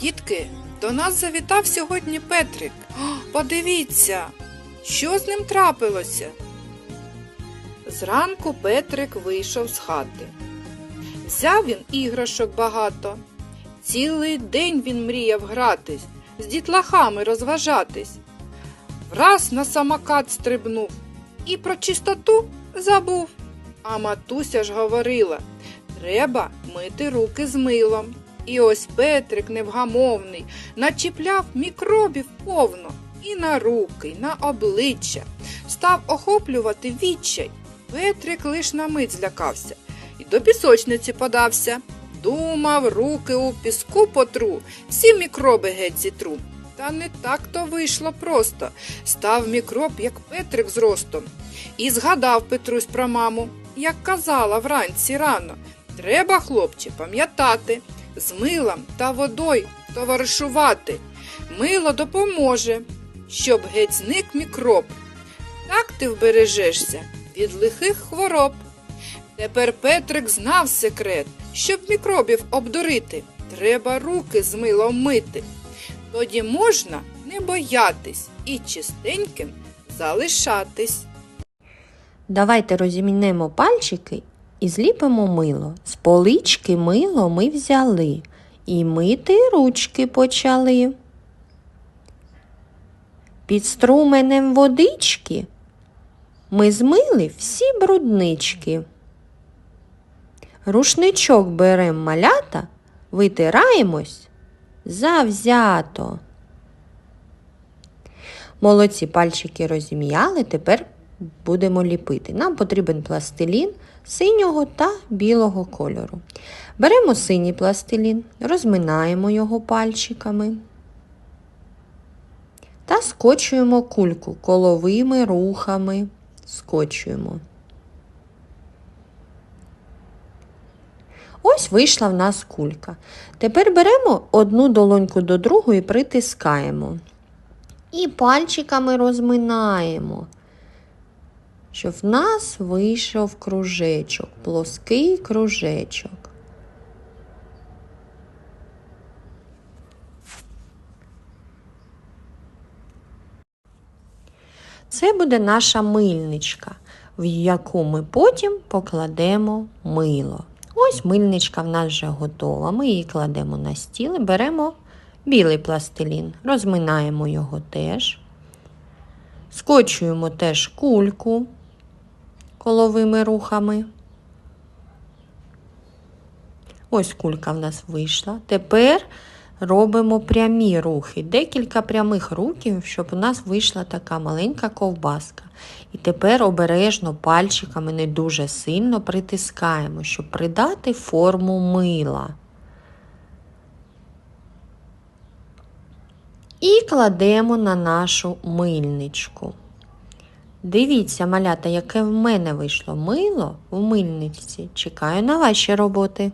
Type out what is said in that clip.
Дітки, до нас завітав сьогодні Петрик. О, подивіться, що з ним трапилося. Зранку Петрик вийшов з хати. Взяв він іграшок багато. Цілий день він мріяв гратись, з дітлахами розважатись. Враз на самокат стрибнув і про чистоту забув. А матуся ж говорила, треба мити руки з милом. І ось Петрик невгамовний начіпляв мікробів повно і на руки, і на обличчя, став охоплювати відчай. Петрик лиш на мить злякався і до пісочниці подався. Думав, руки у піску потру, всі мікроби геть зітру. Та не так то вийшло просто. Став мікроб, як Петрик з ростом. І згадав Петрусь про маму, як казала вранці рано. Треба, хлопче, пам'ятати, з милом та водою товаришувати. Мило допоможе, щоб геть зник мікроб. Так ти вбережешся від лихих хвороб. Тепер Петрик знав секрет, щоб мікробів обдурити. Треба руки з милом мити. Тоді можна не боятись і чистеньким залишатись. Давайте розімнемо пальчики і зліпимо мило. З полички мило ми взяли і мити ручки почали. Під струменем водички ми змили всі бруднички. Рушничок берем малята, витираємось завзято. Молодці пальчики розім'яли, тепер будемо ліпити. Нам потрібен пластилін синього та білого кольору. Беремо синій пластилін, розминаємо його пальчиками та скочуємо кульку коловими рухами. Скочуємо. Ось вийшла в нас кулька. Тепер беремо одну долоньку до другої притискаємо. І пальчиками розминаємо, щоб в нас вийшов кружечок, плоский кружечок. Це буде наша мильничка, в яку ми потім покладемо мило. Ось мильничка в нас вже готова. Ми її кладемо на стіл і беремо білий пластилін, розминаємо його теж. Скочуємо теж кульку коловими рухами. Ось кулька в нас вийшла. Тепер робимо прямі рухи, декілька прямих рухів, щоб у нас вийшла така маленька ковбаска. І тепер обережно пальчиками не дуже сильно притискаємо, щоб придати форму мила. І кладемо на нашу мильничку. Дивіться, малята, яке в мене вийшло мило в мильниці. Чекаю на ваші роботи.